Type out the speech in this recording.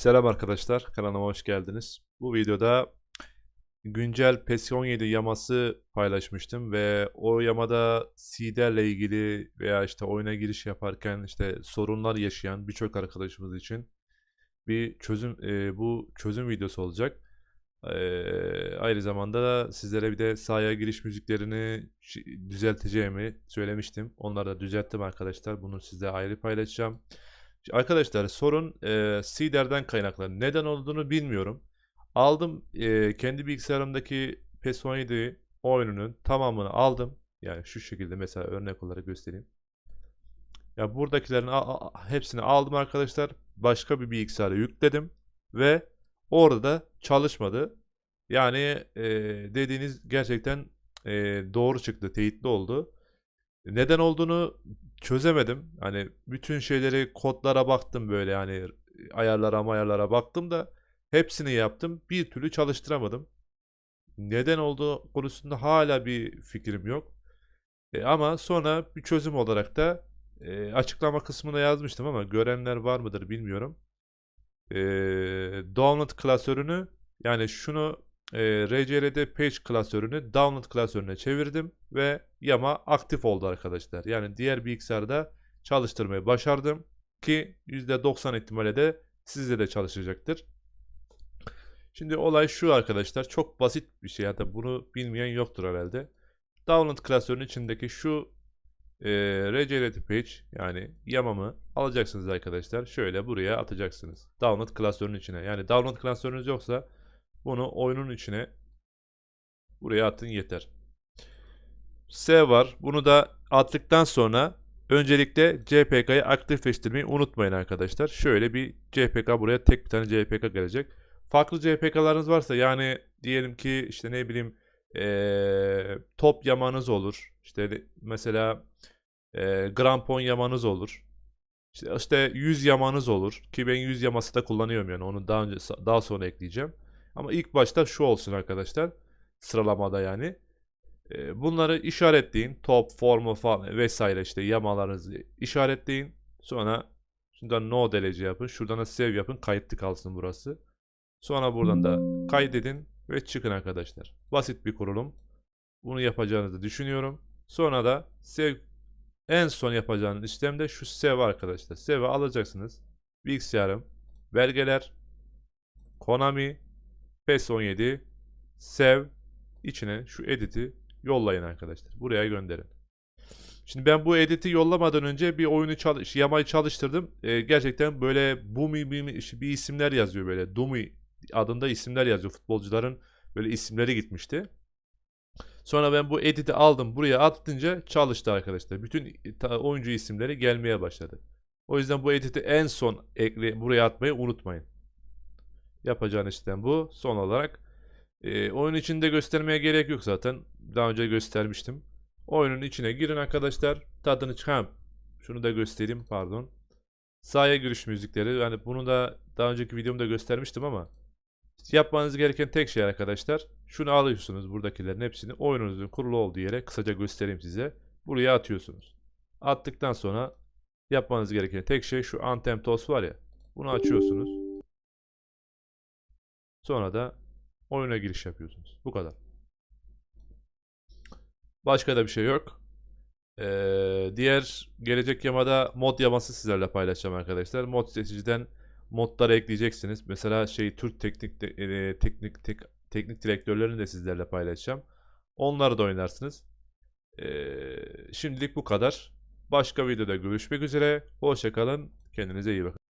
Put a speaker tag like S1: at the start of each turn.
S1: Selam arkadaşlar, kanalıma hoş geldiniz. Bu videoda güncel PES 17 yaması paylaşmıştım ve o yamada seederle ilgili veya işte oyuna giriş yaparken işte sorunlar yaşayan birçok arkadaşımız için bir çözüm e, bu çözüm videosu olacak. E, aynı zamanda da sizlere bir de sahaya giriş müziklerini düzelteceğimi söylemiştim. Onları da düzelttim arkadaşlar. Bunu size ayrı paylaşacağım. Arkadaşlar sorun e, Seeder'den kaynaklı. Neden olduğunu bilmiyorum. Aldım e, kendi bilgisayarımdaki PES 17 oyununun tamamını aldım. Yani şu şekilde mesela örnek olarak göstereyim. Ya buradakilerin hepsini aldım arkadaşlar. Başka bir bilgisayara yükledim ve orada da çalışmadı. Yani e, dediğiniz gerçekten e, doğru çıktı, teyitli oldu. Neden olduğunu çözemedim. Hani bütün şeyleri kodlara baktım böyle yani ayarlara ayarlara baktım da hepsini yaptım. Bir türlü çalıştıramadım. Neden olduğu konusunda hala bir fikrim yok. E, ama sonra bir çözüm olarak da e, açıklama kısmına yazmıştım ama görenler var mıdır bilmiyorum. E, download klasörünü yani şunu e, RCR'de page klasörünü download klasörüne çevirdim ve yama aktif oldu arkadaşlar. Yani diğer bilgisayarda çalıştırmayı başardım ki %90 ihtimalle de sizde de çalışacaktır. Şimdi olay şu arkadaşlar çok basit bir şey ya bunu bilmeyen yoktur herhalde. Download klasörünün içindeki şu e, RCRT page yani yamamı alacaksınız arkadaşlar. Şöyle buraya atacaksınız. Download klasörünün içine. Yani download klasörünüz yoksa bunu oyunun içine buraya atın yeter. S var. Bunu da attıktan sonra öncelikle CPK'yı aktifleştirmeyi unutmayın arkadaşlar. Şöyle bir CPK buraya tek bir tane CPK gelecek. Farklı CPK'larınız varsa yani diyelim ki işte ne bileyim eee, top yamanız olur. İşte mesela eee grampon yamanız olur. İşte, işte 100 yamanız olur ki ben 100 yaması da kullanıyorum yani onu daha önce daha sonra ekleyeceğim. Ama ilk başta şu olsun arkadaşlar sıralamada yani. E, Bunları işaretleyin. Top, formu falan vesaire işte yamalarınızı işaretleyin. Sonra şuradan no delece yapın. Şuradan da save yapın. Kayıtlı kalsın burası. Sonra buradan da kaydedin ve çıkın arkadaşlar. Basit bir kurulum. Bunu yapacağınızı düşünüyorum. Sonra da save en son yapacağınız işlem de şu save arkadaşlar. Save'i alacaksınız. Bilgisayarım, belgeler, Konami, PES 17, save içine şu edit'i yollayın arkadaşlar. Buraya gönderin. Şimdi ben bu edit'i yollamadan önce bir oyunu çalış, yamayı çalıştırdım. Ee, gerçekten böyle Bumi bir, bir isimler yazıyor böyle. Dumi adında isimler yazıyor. Futbolcuların böyle isimleri gitmişti. Sonra ben bu edit'i aldım buraya attınca çalıştı arkadaşlar. Bütün oyuncu isimleri gelmeye başladı. O yüzden bu edit'i en son ekle, buraya atmayı unutmayın. Yapacağınız işlem bu. Son olarak e, oyun içinde göstermeye gerek yok zaten. Daha önce göstermiştim. Oyunun içine girin arkadaşlar. Tadını çıkan. Şunu da göstereyim pardon. Sahaya giriş müzikleri. Yani bunu da daha önceki videomda göstermiştim ama yapmanız gereken tek şey arkadaşlar. Şunu alıyorsunuz buradakilerin hepsini oyununuzun kurulu olduğu yere kısaca göstereyim size. Buraya atıyorsunuz. Attıktan sonra yapmanız gereken tek şey şu Anthem TOS var ya. Bunu açıyorsunuz. Sonra da oyuna giriş yapıyorsunuz. Bu kadar. Başka da bir şey yok. Ee, diğer gelecek yamada mod yaması sizlerle paylaşacağım arkadaşlar. Mod seçiciden modları ekleyeceksiniz. Mesela şey Türk teknik e, teknik tek, teknik direktörlerini de sizlerle paylaşacağım. Onları da oynarsınız. Ee, şimdilik bu kadar. Başka videoda görüşmek üzere. Hoşça kalın. Kendinize iyi bakın.